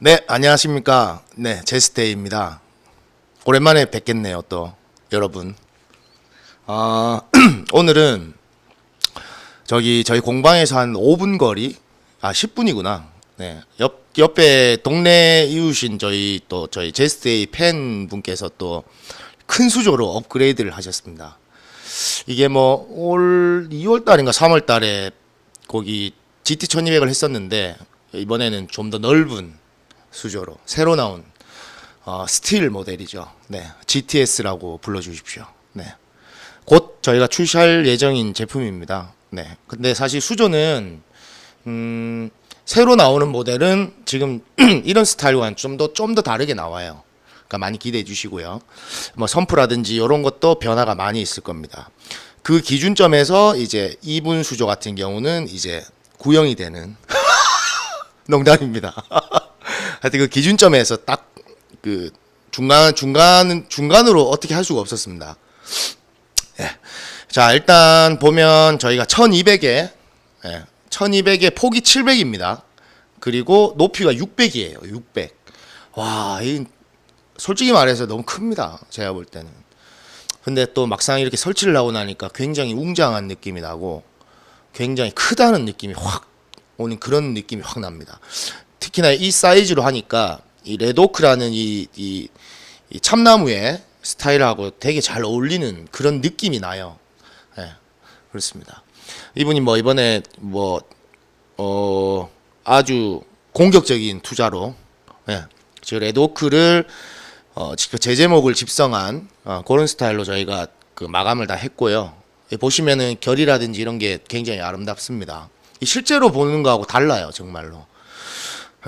네, 안녕하십니까. 네, 제스테이입니다. 오랜만에 뵙겠네요, 또, 여러분. 아, 오늘은 저기 저희 공방에서 한 5분 거리, 아, 10분이구나. 네, 옆, 옆에 동네 이웃인 저희 또 저희 제스테이 팬분께서 또 큰 수조로 업그레이드를 하셨습니다. 이게 뭐 올 2월 달인가 3월 달에 거기 GT 1200을 했었는데 이번에는 좀 더 넓은 수조로 새로 나온 어, 스틸 모델이죠. 네, GTS라고 불러주십시오. 네, 곧 저희가 출시할 예정인 제품입니다. 네, 근데 사실 수조는 음, 새로 나오는 모델은 지금 이런 스타일과는 좀더좀더 다르게 나와요. 그러니까 많이 기대해 주시고요. 뭐 선프라든지 이런 것도 변화가 많이 있을 겁니다. 그 기준점에서 이제 2분 수조 같은 경우는 이제 구형이 되는 농담입니다. 하여튼 그 기준점에서 딱 그 중간 중간 중간으로 어떻게 할 수가 없었습니다. 예. 자 일단 보면 저희가 1200에 예, 1200에 폭이 700입니다. 그리고 높이가 600이에요. 600. 와, 이 솔직히 말해서 너무 큽니다. 제가 볼 때는. 근데 또 막상 이렇게 설치를 하고 나니까 굉장히 웅장한 느낌이 나고 굉장히 크다는 느낌이 확 오는 그런 느낌이 확 납니다. 특히나 이 사이즈로 하니까 이 레도크라는 이, 이, 이 참나무의 스타일하고 되게 잘 어울리는 그런 느낌이 나요. 예, 그렇습니다. 이분이 뭐 이번에 뭐, 어, 아주 공격적인 투자로, 예, 저 레도크를 어, 직접 제 제목을 집성한 어, 그런 스타일로 저희가 그 마감을 다 했고요. 예, 보시면은 결이라든지 이런 게 굉장히 아름답습니다. 이 실제로 보는 거하고 달라요, 정말로.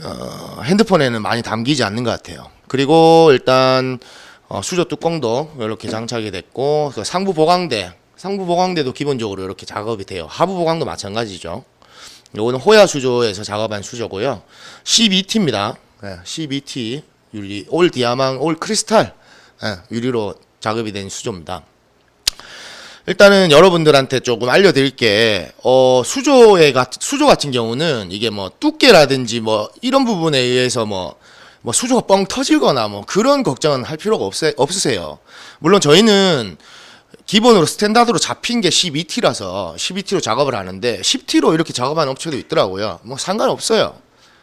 어, 핸드폰에는 많이 담기지 않는 것 같아요. 그리고 일단 어, 수조 뚜껑도 이렇게 장착이 됐고 그 상부 보강대, 상부 보강대도 기본적으로 이렇게 작업이 돼요. 하부 보강도 마찬가지죠. 요거는 호야 수조에서 작업한 수조고요. 12T입니다. 네, 12T 유리, 올 디아망, 올 크리스탈 예, 유리로 작업이 된 수조입니다. 일단은 여러분들한테 조금 알려드릴 게, 어, 수조의, 같- 수조 같은 경우는 이게 뭐 두께라든지 뭐 이런 부분에 의해서 뭐, 뭐 수조가 뻥 터지거나 뭐 그런 걱정은 할 필요가 없, 없으세요. 물론 저희는 기본으로 스탠다드로 잡힌 게 12T라서 12T로 작업을 하는데 10T로 이렇게 작업하는 업체도 있더라고요. 뭐 상관없어요.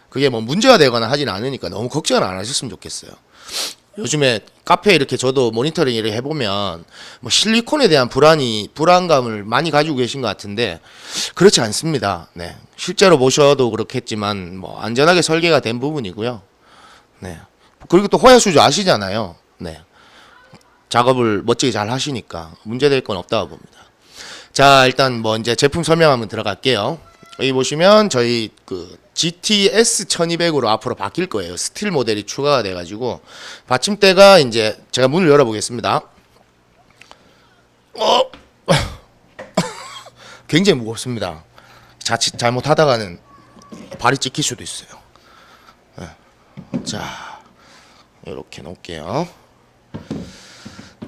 그게 뭐 문제가 되거나 하진 않으니까 너무 걱정을 안 하셨으면 좋겠어요. 요즘에 카페 이렇게 저도 모니터링 이렇게 해보면 뭐 실리콘에 대한 불안이 불안감을 많이 가지고 계신 것 같은데 그렇지 않습니다. 네 실제로 보셔도 그렇겠지만 뭐 안전하게 설계가 된 부분이고요. 네 그리고 또 호야 수조 아시잖아요. 네 작업을 멋지게 잘 하시니까 문제될 건 없다고 봅니다. 자 일단 뭐 이제 제품 설명 한번 들어갈게요. 여기 보시면 저희 그 GTS 1200으로 앞으로 바뀔 거예요. 스틸 모델이 추가가 돼가지고 받침대가 이제 제가 문을 열어보겠습니다. 어, 굉장히 무겁습니다. 자칫 잘못하다가는 발이 찍힐 수도 있어요. 네. 자, 이렇게 놓을게요.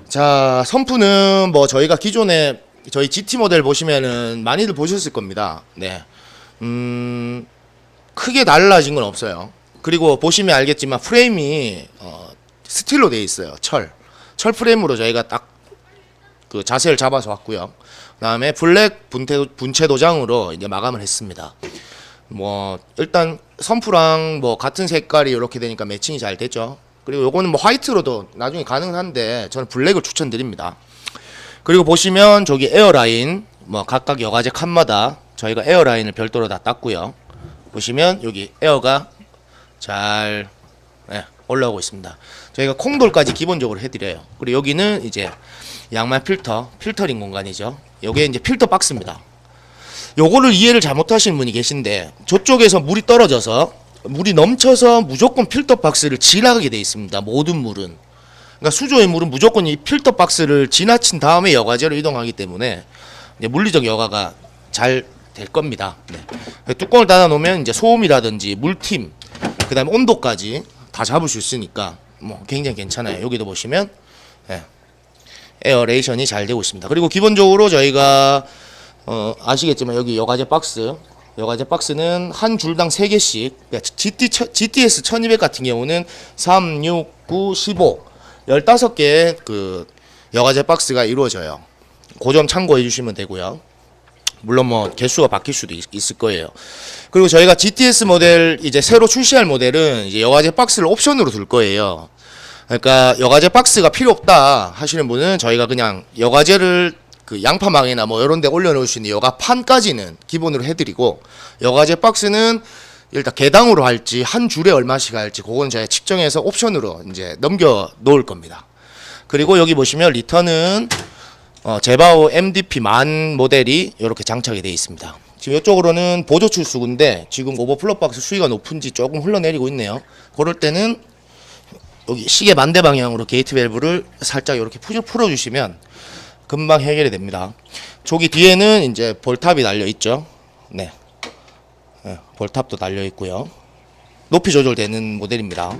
자, 선프는 뭐 저희가 기존에 저희 GT 모델 보시면은 많이들 보셨을 겁니다. 네. 음, 크게 달라진 건 없어요. 그리고 보시면 알겠지만 프레임이 어, 스틸로 되어 있어요. 철. 철 프레임으로 저희가 딱 그 자세를 잡아서 왔고요. 그다음에 블랙 분태, 분체 도장으로 이제 마감을 했습니다. 뭐 일단 선프랑 뭐 같은 색깔이 이렇게 되니까 매칭이 잘 되죠. 그리고 요거는 뭐 화이트로도 나중에 가능한데 저는 블랙을 추천드립니다. 그리고 보시면 저기 에어라인 뭐 각각 여가제 칸마다 저희가 에어라인을 별도로 다 땄고요. 보시면 여기 에어가 잘 예, 올라오고 있습니다. 저희가 콩돌까지 기본적으로 해드려요. 그리고 여기는 이제 양말 필터, 필터링 공간이죠. 요게 이제 필터 박스입니다. 요거를 이해를 잘못하시는 분이 계신데 저쪽에서 물이 떨어져서 물이 넘쳐서 무조건 필터 박스를 지나가게 돼 있습니다. 모든 물은. 그러니까 수조의 물은 무조건 이 필터 박스를 지나친 다음에 여과제로 이동하기 때문에 물리적 여과가 잘 될 겁니다. 네. 뚜껑을 닫아 놓으면 이제 소음이라든지 물팀, 그다음에 온도까지 다 잡을 수 있으니까 뭐 굉장히 괜찮아요. 여기도 보시면 예. 에어레이션이 잘 되고 있습니다. 그리고 기본적으로 저희가 어, 아시겠지만 여기 여과제 박스 여과제 박스는 한 줄당 3개씩 그러니까 GT, GTS 1200 같은 경우는 3, 6, 9, 15 15개의 그 여과제 박스가 이루어져요. 그점 참고해 주시면 되고요. 물론 뭐 개수가 바뀔 수도 있, 있을 거예요. 그리고 저희가 GTS 모델 이제 새로 출시할 모델은 이제 여과제 박스를 옵션으로 둘 거예요. 그러니까 여과제 박스가 필요 없다 하시는 분은 저희가 그냥 여과제를 그 양파망이나 뭐 이런 데 올려놓을 수 있는 여과판까지는 기본으로 해드리고 여과제 박스는 일단 개당으로 할지 한 줄에 얼마씩 할지 그건 저희 측정해서 옵션으로 이제 넘겨 놓을 겁니다. 그리고 여기 보시면 리턴은 어, 제바오 MDP 만 모델이 이렇게 장착이 되어 있습니다. 지금 이쪽으로는 보조 출수구인데 지금 오버플러 박스 수위가 높은지 조금 흘러내리고 있네요. 그럴 때는 여기 시계 반대 방향으로 게이트 밸브를 살짝 이렇게 풀어 풀어주시면 금방 해결이 됩니다. 저기 뒤에는 이제 볼탑이 달려 있죠. 네, 네, 볼탑도 달려 있고요. 높이 조절되는 모델입니다.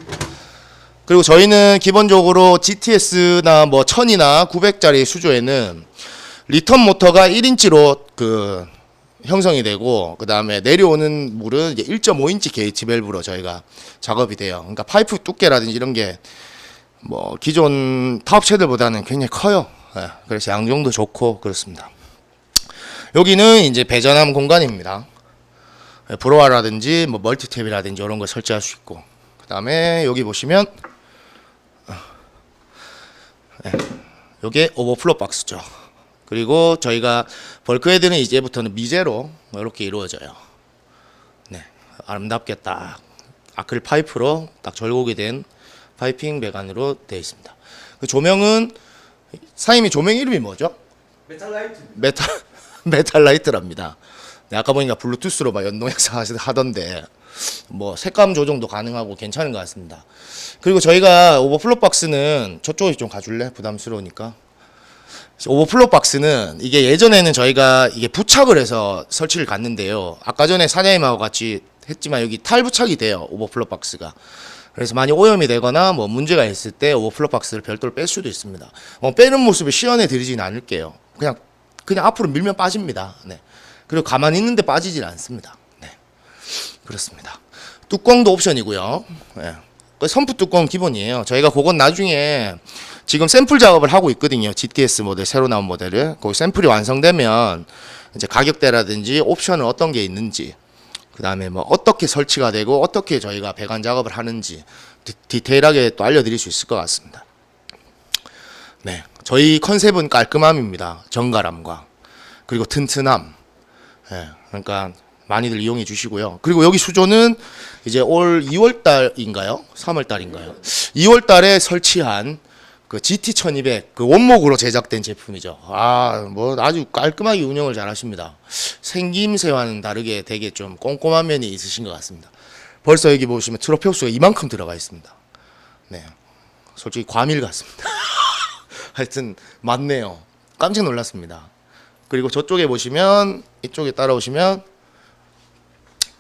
그리고 저희는 기본적으로 GTS나 뭐 1000이나 900짜리 수조에는 리턴 모터가 1인치로 그 형성이 되고 그 다음에 내려오는 물은 이제 1.5인치 게이트 밸브로 저희가 작업이 돼요. 그러니까 파이프 두께라든지 이런 게 뭐 기존 타업체들보다는 굉장히 커요. 예, 그래서 양정도 좋고 그렇습니다. 여기는 이제 배전함 공간입니다. 예, 브로아라든지 뭐 멀티탭이라든지 이런 거 설치할 수 있고 그 다음에 여기 보시면 요게 오버플로 박스죠. 그리고 저희가 벌크헤드는 이제부터는 미제로 뭐 이렇게 이루어져요. 네, 아름답게 딱 아크릴 파이프로 딱 절곡이 된 파이핑 배관으로 되어 있습니다. 그 조명은 사장님이 조명 이름이 뭐죠? 메탈라이트 메탈 메탈 라이트랍니다. 네, 아까 보니까 블루투스로 막 연동해서 하던데 뭐 색감 조정도 가능하고 괜찮은 것 같습니다. 그리고 저희가 오버플로 박스는 저쪽에 좀 가줄래? 부담스러우니까. 오버플로 박스는 이게 예전에는 저희가 이게 부착을 해서 설치를 갔는데요. 아까 전에 사장님하고 같이 했지만 여기 탈부착이 돼요. 오버플로 박스가. 그래서 많이 오염이 되거나 뭐 문제가 있을 때 오버플로 박스를 별도로 뺄 수도 있습니다. 어, 빼는 모습을 시연해 드리진 않을게요. 그냥 그냥 앞으로 밀면 빠집니다. 네. 그리고 가만히 있는데 빠지진 않습니다. 네. 그렇습니다. 뚜껑도 옵션이고요. 예. 그 선프 뚜껑 기본이에요. 저희가 그건 나중에 지금 샘플 작업을 하고 있거든요. GTS 모델 새로 나온 모델을. 거기 샘플이 완성되면 이제 가격대라든지 옵션은 어떤 게 있는지 그 다음에 뭐 어떻게 설치가 되고 어떻게 저희가 배관 작업을 하는지 디, 디테일하게 또 알려드릴 수 있을 것 같습니다. 네, 저희 컨셉은 깔끔함입니다. 정갈함과 그리고 튼튼함. 예, 그러니까 많이들 이용해 주시고요. 그리고 여기 수조는 이제 올 2월 달인가요? 3월 달인가요? 2월 달에 설치한 그 GT 1200 그 원목으로 제작된 제품이죠. 아, 뭐 아주 깔끔하게 운영을 잘 하십니다. 생김새와는 다르게 되게 좀 꼼꼼한 면이 있으신 것 같습니다. 벌써 여기 보시면 트로피 호스가 이만큼 들어가 있습니다. 네. 솔직히 과밀 같습니다. 하여튼 맞네요. 깜짝 놀랐습니다. 그리고 저쪽에 보시면 이쪽에 따라오시면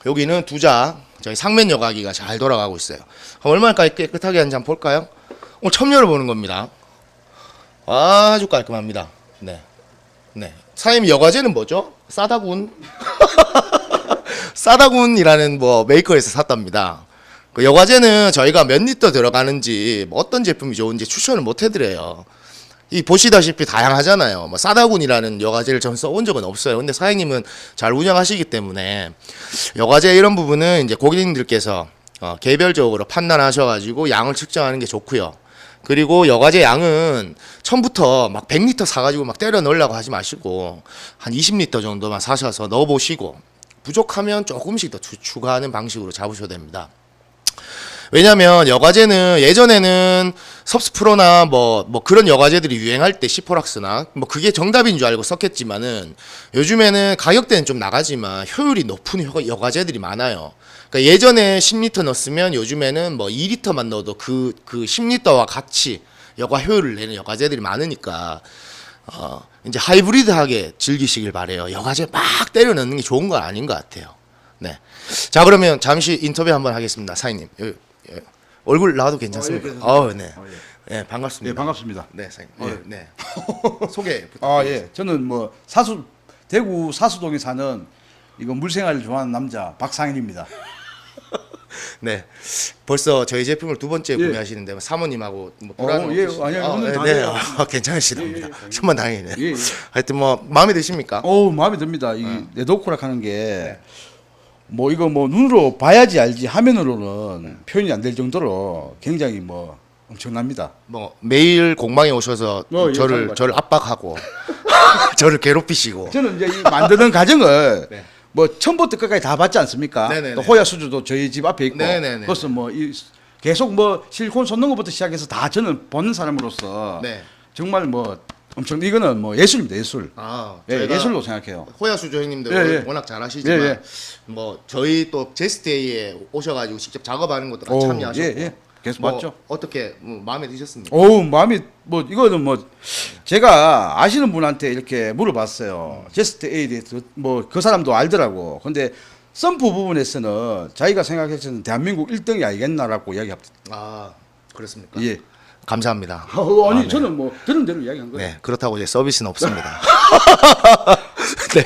여기는 두자 저희 상면 여과기가 잘 돌아가고 있어요. 얼마나 깨끗하게 한번 볼까요? 오늘 처음 열어보는 겁니다. 아주 깔끔합니다. 네, 네. 사장님 여과제는 뭐죠? 싸다군. 싸다군이라는 뭐 메이커에서 샀답니다. 그 여과제는 저희가 몇 리터 들어가는지 뭐 어떤 제품이 좋은지 추천을 못 해드려요. 이 보시다시피 다양하잖아요. 뭐 싸다군이라는 여과제를 전 써본 적은 없어요. 근데 사장님은 잘 운영하시기 때문에 여과제 이런 부분은 이제 고객님들께서 어, 개별적으로 판단하셔가지고 양을 측정하는 게 좋고요. 그리고 여과제 양은 처음부터 막 100리터 사가지고 막 때려 넣으려고 하지 마시고 한 20리터 정도만 사셔서 넣어보시고 부족하면 조금씩 더 추- 추가하는 방식으로 잡으셔야 됩니다. 왜냐면 여과제는 예전에는 섭스 프로나 뭐, 뭐 그런 여과제들이 유행할 때 시포락스나 뭐 그게 정답인 줄 알고 썼겠지만은 요즘에는 가격대는 좀 나가지만 효율이 높은 여- 여과제들이 많아요. 그러니까 예전에 10리터 넣었으면 요즘에는 뭐 2리터만 넣어도 그, 그 10리터와 같이 여과 효율을 내는 여과제들이 많으니까 어, 이제 하이브리드하게 즐기시길 바래요. 여과제 막 때려 넣는 게 좋은 건 아닌 것 같아요. 네. 자 그러면 잠시 인터뷰 한번 하겠습니다, 사장님. 얼굴 나와도 괜찮습니까? 어, 예, 어, 네. 어, 네, 반갑습니다. 예 반갑습니다. 네, 사장님. 어, 네, 네. 소개 아 예, 저는 뭐 사수 대구 사수동에 사는 이거 물생활을 좋아하는 남자 박상일입니다. 네. 벌써 저희 제품을 두 번째 예. 구매하시는데 뭐 사모님하고 뭐 불안은 어, 예. 아니요, 아, 오늘 네, 다 네. 돼요. 아, 괜찮으시답니다. 예, 예, 천만 다행이네. 예, 예. 하여튼 뭐 마음에 드십니까? 어우 마음에 듭니다. 이 어. 네도코락 하는 게 네. 뭐 이거 뭐 눈으로 봐야지 알지 화면으로는 표현이 안 될 정도로 굉장히 뭐 엄청납니다. 뭐 매일 공방에 오셔서 어, 예, 저를. 저를 압박하고 저를 괴롭히시고 저는 이제 이 만드는 과정을 네. 뭐 처음부터 끝까지 다 봤지 않습니까? 네네네. 또 호야 수주도 저희 집 앞에 있고 네네네. 그것은 뭐이 계속 뭐 실리콘 솟는 것부터 시작해서 다 저는 보는 사람으로서 네. 정말 뭐 엄청 이거는 뭐 예술입니다 예술. 아, 예, 저희가 예술로 생각해요. 호야 수 조 형님들 예, 예. 워낙 잘하시지만 예, 예. 뭐 저희 또 제스데이에 오셔가지고 직접 작업하는 것도 오, 참여하셨고 예, 예. 계속 뭐 봤죠. 어떻게 뭐 마음에 드셨습니까? 어우 마음이 뭐 이거는 뭐 제가 아시는 분한테 이렇게 물어봤어요. 제스트 A에 대해서 뭐 그 사람도 알더라고. 근데 썸프 부분에서는 자기가 생각했을 때 대한민국 1등이 아니겠나라고 이야기합니다. 아 그렇습니까? 예. 감사합니다. 어, 아니 아, 네. 저는 뭐 들은 대로 이야기한 거예요. 네, 그렇다고 이제 서비스는 없습니다. 네,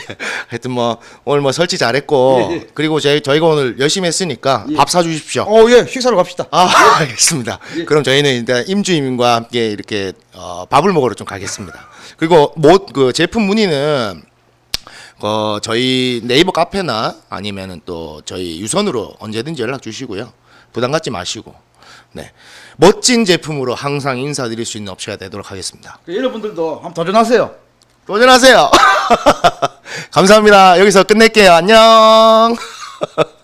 하여튼 뭐 오늘 뭐 설치 잘했고 예, 예. 그리고 저희 저희가 오늘 열심히 했으니까 예. 밥 사주십시오. 어, 예, 식사로 갑시다. 아, 알겠습니다. 예. 그럼 저희는 일단 임주임과 함께 이렇게 어, 밥을 먹으러 좀 가겠습니다. 그리고 뭐그 제품 문의는 어, 저희 네이버 카페나 아니면은 또 저희 유선으로 언제든지 연락 주시고요. 부담 갖지 마시고. 네. 멋진 제품으로 항상 인사드릴 수 있는 업체가 되도록 하겠습니다. 그 여러분들도 한번 도전하세요. 도전하세요. 감사합니다. 여기서 끝낼게요. 안녕.